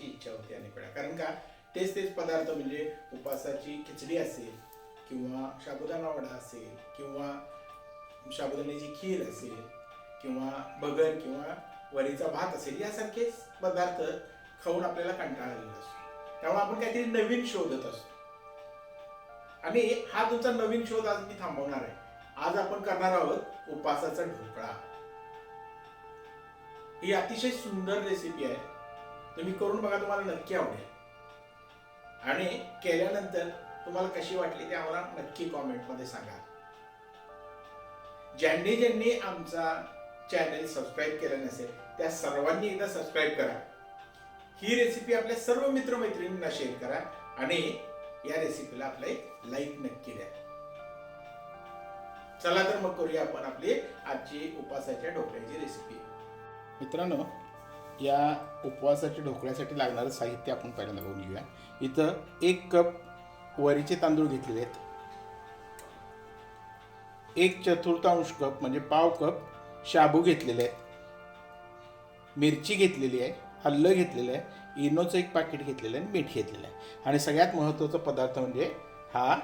खायची इच्छा होते अनेक वेळा कारण का तेच तेच पदार्थ म्हणजे उपासाची खिचडी असेल किंवा साबुदाणा वडा असेल किंवा साबुदाण्याची खीर असेल किंवा बगर किंवा वरीचा भात असेल यासारखेच पदार्थ खाऊन आपल्याला कंटाळा आलेला असतो. त्यामुळे आपण काहीतरी नवीन शोधत असतो. आणि हा तुमचा नवीन शोध आज मी थांबवणार आहे. आज आपण करणार आहोत उपासाचा ढोकळा. ही अतिशय सुंदर रेसिपी आहे. तुम्ही करून बघा तुम्हाला नक्की आवडेल. आणि केल्यानंतर तुम्हाला कशी वाटली ते आम्हाला नक्की कॉमेंटमध्ये सांगा. ज्यांनी ज्यांनी आमचा चॅनल सबस्क्राईब केला नसेल त्या सर्वांनी एकदा सबस्क्राईब करा. ही रेसिपी आपल्या सर्व मित्रमैत्रिणींना शेअर करा आणि या रेसिपीला आपला एक लाईक नक्की द्या. चला तर मग करूया आपण आपली आजची उपासाच्या ढोकळ्याची रेसिपी मित्रांनो या उपवासाच्या ढोकळ्यासाठी लागणारं साहित्य आपण पहिल्यांदा बघून घेऊया. इथं एक कप वरीचे तांदूळ घेतलेले आहेत. एक चतुर्थांश कप म्हणजे पाव कप शाबू घेतलेले आहेत. मिरची घेतलेली आहे हल्लं घेतलेलं आहे इनोचं एक पाकिट घेतलेलं आहे आणि मीठ घेतलेलं आहे. आणि सगळ्यात महत्त्वाचा पदार्थ म्हणजे हा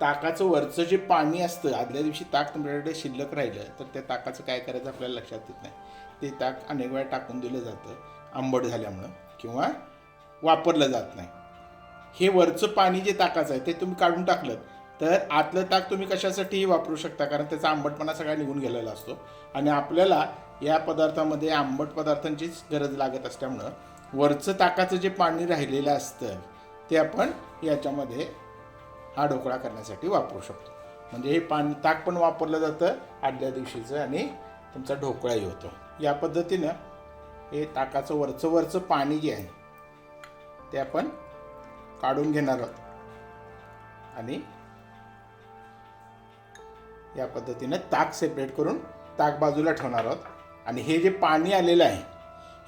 ताकाचं वरचं जे पाणी असतं आदल्या दिवशी ताक तुमच्याकडे शिल्लक राहिलं तर त्या ताकाचं काय करायचं आपल्याला लक्षात येत नाही. ते ताक अनेक वेळा टाकून दिलं जातं आंबट झाल्यामुळं किंवा वापरलं जात नाही. हे वरचं पाणी जे ताकाचं आहे ते तुम्ही काढून टाकलं तर आतलं ताक तुम्ही कशासाठीही वापरू शकता कारण त्याचा आंबटपणा सगळा निघून गेलेला असतो. आणि आपल्याला या पदार्थामध्ये आंबट पदार्थांचीच गरज लागत असल्यामुळं वरचं ताकाचं जे पाणी राहिलेलं असतं ते आपण याच्यामध्ये हा ढोकळा करण्यासाठी वापरू शकतो. म्हणजे हे पाणी ताक पण वापरलं जातं आदल्या दिवशीचं आणि तुमचा ढोकळाही होतो. या पद्धतीनं हे ताकाचं वरचं वरचं पाणी जे आहे ते आपण काढून घेणार आहोत. आणि या पद्धतीनं ताक सेपरेट करून ताक बाजूला ठेवणार आहोत. आणि हे जे पाणी आलेलं आहे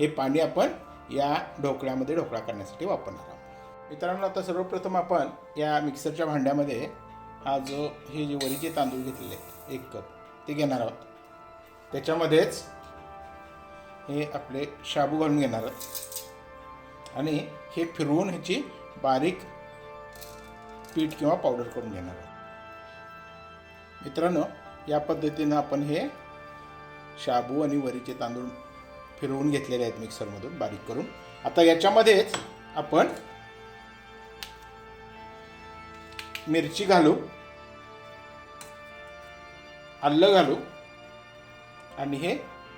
हे पाणी आपण या ढोकळ्यामध्ये ढोकळा करण्यासाठी वापरणार आहोत. मित्रांनो आता सर्वप्रथम आपण या मिक्सरच्या भांड्यामध्ये हा जो हे जे वरीचे तांदूळ घेतलेले आहेत एक कप ते घेणार आहोत. त्याच्यामध्येच हे आपले शाबू घालून घेणार आहोत. आणि हे फिरवून ह्याची बारीक पीठ किंवा पावडर करून घेणार आहोत. मित्रांनो या पद्धतीनं आपण हे शाबू आणि वरीचे तांदूळ फिरवून घेतलेले आहेत मिक्सरमधून बारीक करून. आता याच्यामध्येच आपण मिरची घालू आलं घालू आणि हे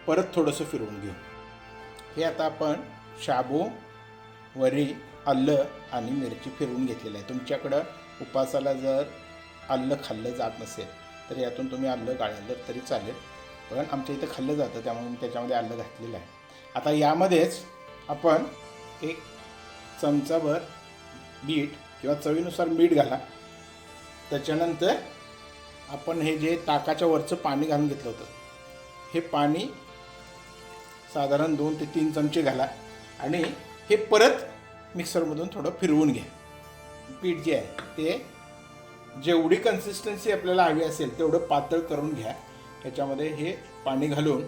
परत थोडंसं फिरवून घेऊ. हे आता आपण शाबू वरी आलं आणि मिरची फिरवून घेतलेलं आहे. तुमच्याकडं उपासाला जर आलं खाल्लं जात नसेल तर यातून तुम्ही आलं गाळलं तरी चालेल. पण आमच्या इथं खाल्लं जातं त्यामुळे मी त्याच्यामध्ये आलं घातलेलं आहे. आता यामध्येच आपण एक चमचाभर मीठ किंवा चवीनुसार मीठ घाला. त्याच्यानंतर आपण हे जे ताकाच्या वरचं पाणी घालून घेतलं होतं हे पाणी साधारण दोन ते तीन चमचे घाला आणि हे परत मिक्सरमधून थोडं फिरवून घ्या. पीठ जे आहे ते जेवढी कन्सिस्टन्सी आपल्याला हवी असेल तेवढं पातळ करून घ्या. त्याच्यामध्ये हे पाणी घालून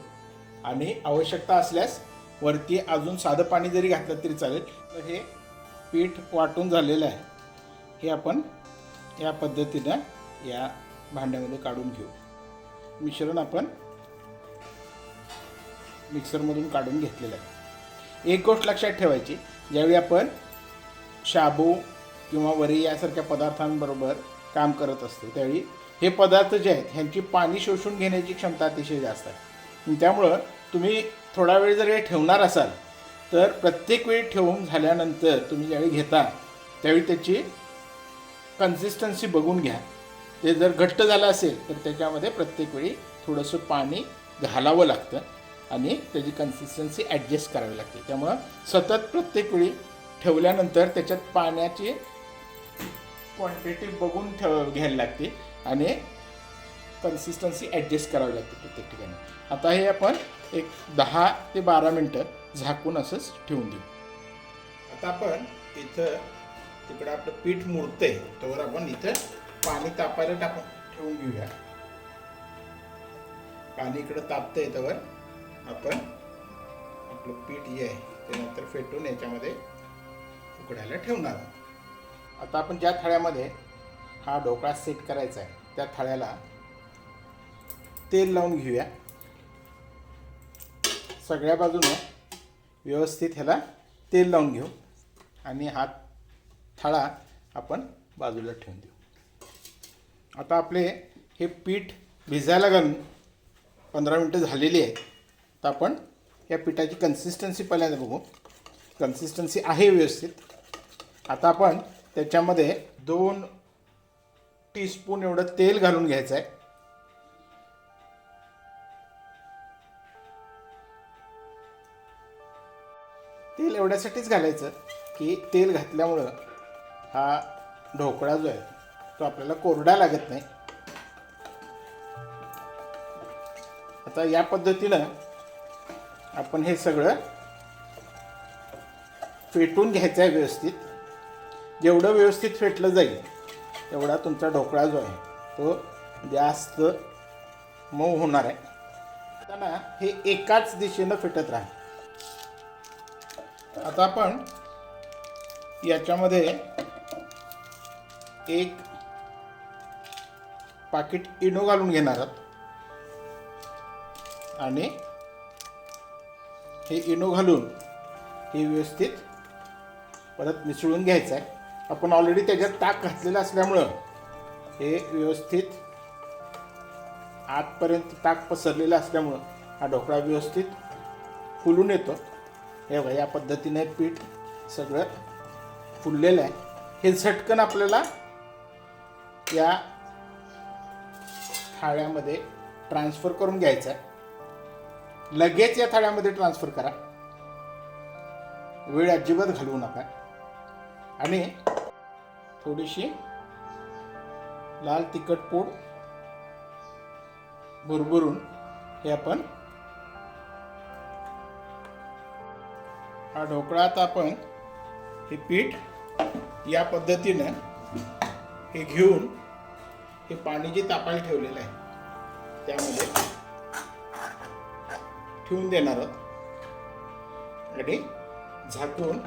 आणि आवश्यकता असल्यास वरती अजून साधं पाणी जरी घातलं तरी चालेल तर हे पीठ वाटून झालेलं आहे. हे आपण या पद्धतीनं या भांड्यामध्ये काढून घेऊ. मिश्रण आपण मिक्सरमधून काढून घेतलेलं आहे. एक गोष्ट लक्षात ठेवायची ज्यावेळी आपण शाबू किंवा वरी यासारख्या पदार्थांबरोबर काम करत असतो त्यावेळी हे पदार्थ जे आहेत ह्यांची पाणी शोषून घेण्याची क्षमता अतिशय जास्त आहे. त्यामुळं तुम्ही थोडा वेळ जर हे ठेवणार असाल तर प्रत्येक वेळी ठेवून झाल्यानंतर तुम्ही ज्यावेळी घेता त्यावेळी त्याची कन्सिस्टन्सी बघून घ्या. ते जर घट्ट झालं असेल तर त्याच्यामध्ये प्रत्येक वेळी थोडंसं पाणी घालावं लागतं आणि त्याची कन्सिस्टन्सी ॲडजस्ट करावी लागते. त्यामुळं सतत प्रत्येक वेळी ठेवल्यानंतर त्याच्यात पाण्याची क्वांटिटी बघून ठेव घ्यायला लागते आणि कन्सिस्टन्सी ॲडजस्ट करावी लागते प्रत्येक ठिकाणी. आता हे आपण एक दहा ते बारा मिनटं झाकून असंच ठेवून देऊ. आता आपण इथं तिकडं आपलं पीठ मुरतंय तोवर आपण इथं पाणी तापायला टाकून ठेवून घेऊया. पाणी इकडं तापतंय तोवर आपण आपलं पीठ जे आहे ते नंतर फेटून याच्यामध्ये उकडायला ठेवणार आहोत. आता आपण ज्या थाळ्यामध्ये हा ढोकळा सेट करायचा आहे त्या थाळ्याला तेल लावून घेऊया. सगळ्या बाजूनं व्यवस्थित ह्याला तेल लावून घेऊ. आणि हात थाळा आपण बाजूला ठेवून देऊ. आता आपले हे पीठ भिजायला घालून पंधरा मिनटं झालेली आहेत. तर आपण या पिठाची कन्सिस्टन्सी पहिल्यांदा बघू. कन्सिस्टन्सी आहे व्यवस्थित. आता आपण त्याच्यामध्ये दोन टीस्पून एवढं तेल घालून घ्यायचं आहे तेल एवढ्यासाठीच घालायचं की तेल घातल्यामुळं हा ढोकळा जो आहे तो आपल्याला कोरडा लागत नाही. आता या पद्धतीनं आपण हे सगळं फेटून घ्यायचं आहे व्यवस्थित. जेवढं व्यवस्थित फेटलं जाईल तेवढा तुमचा ढोकळा जो आहे तो जास्त मऊ होणार आहे. आता ना हे एकाच दिशेनं फेटत राहा. आता आपण याच्यामध्ये एक पाकिट इनो घालून घेणार आहात. आणि हे इनो घालून हे व्यवस्थित परत मिसळून घ्यायचं आहे आपण ऑलरेडी त्याच्यात ताक घातलेलं असल्यामुळं हे व्यवस्थित आतपर्यंत ताक पसरलेलं असल्यामुळं हा ढोकळा व्यवस्थित फुलून येतो. हे बघा या पद्धतीने पीठ सगळं फुललेलं आहे. हे झटकन आपल्याला या थाळ्यामध्ये ट्रान्सफर करून घ्यायचा आहे. लगेच या थाळ्यामध्ये ट्रान्सफर करा. वेळ अजिबात घालवू नका. आणि थोडीशी लाल तिखट पूड भुरभुरून हे आपण हा ढोकळा आता आपण हे पीठ या पद्धतीनं हे घेऊन हे पाणी जे तापायला ठेवलेलं आहे त्यामध्ये ठेवून देणार आहोत. आणि झाकून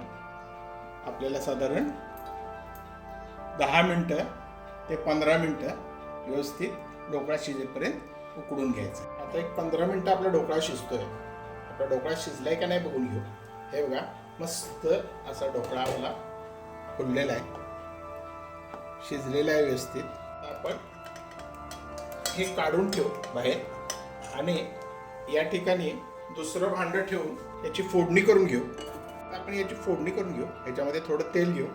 आपल्याला साधारण दहा मिनटं ते पंधरा मिनटं व्यवस्थित ढोकळा शिजेपर्यंत उकडून घ्यायचा. आता एक पंधरा मिनटं आपला ढोकळा शिजतोय. आपला ढोकळा शिजलाय का नाही बघून घेऊ. हे बघा मस्त असा ढोकळा आपला फुललेला आहे. शिजलेल्या आहे व्यवस्थित. आपण हे काढून ठेवू बाहेर आणि या ठिकाणी दुसरं भांडं ठेवून याची फोडणी करून घेऊ. आपण याची फोडणी करून घेऊ. याच्यामध्ये थोडं तेल घेऊ.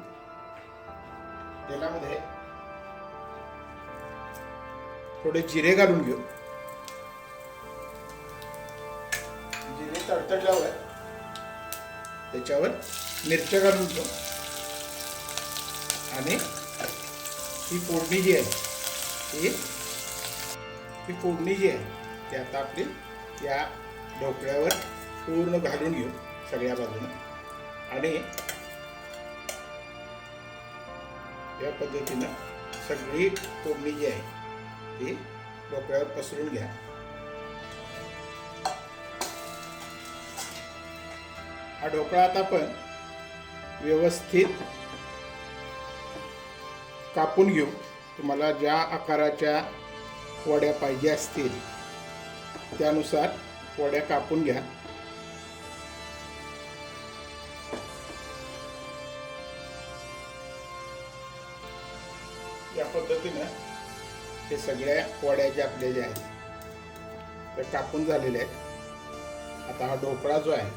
तेलामध्ये थोडे जिरे घालून घेऊ. जिरे तडतडल्यावर त्याच्यावर मिरच्या घालून घेऊ. आणि ही फोडणी जी आहे ही ही फोडणी जी आहे ती आता आपली या ढोकळ्यावर पूर्ण घालून घेऊ सगळ्या बाजूनं. आणि या पद्धतीनं सगळी फोडणी जी आहे ती ढोकळ्यावर पसरून घ्या. हा ढोकळा आता आपण व्यवस्थित कापून घेऊ. तुम्हाला ज्या आकाराच्या वड्या पाहिजे असतील त्यानुसार वड्या कापून घ्या. या पद्धतीनं हे सगळ्या वड्या ज्या आपल्या ज्या आहेत त्या कापून झालेल्या आहेत. आता हा ढोकळा जो आहे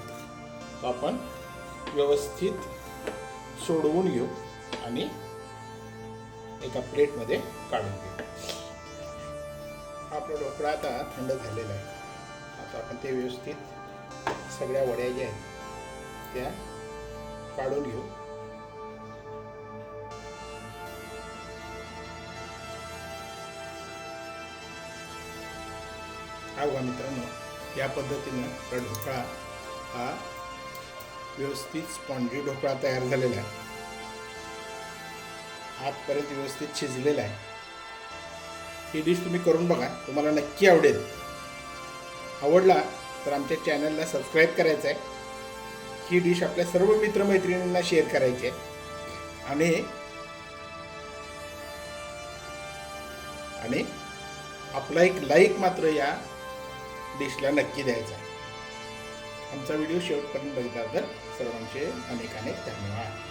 तो आपण व्यवस्थित सोडवून घेऊ आणि एका प्लेटमध्ये काढून घेऊ. आपला ढोकळा आता थंड झालेला आहे. आता आपण ते व्यवस्थित सगळ्या वड्या ज्या आहेत त्या काढून घेऊ. हा बघा मित्रांनो या पद्धतीनं आपला ढोकळा हा व्यवस्थित स्पॉन्जी ढोकळा तयार झालेला आहे. आतपर्यंत व्यवस्थित शिजलेला आहे. ही डिश तुम्ही करून बघा तुम्हाला नक्की आवडेल. आवडला तर आमच्या चॅनलला सबस्क्राईब करायचं आहे ही डिश आपल्या सर्व मित्रमैत्रिणींना शेअर करायची आहे आणि आणि आपला एक लाईक मात्र या डिशला नक्की द्यायचा आमचा व्हिडिओ शेवटपर्यंत बघितला तर सर्वांचे अनेक अनेक धन्यवाद.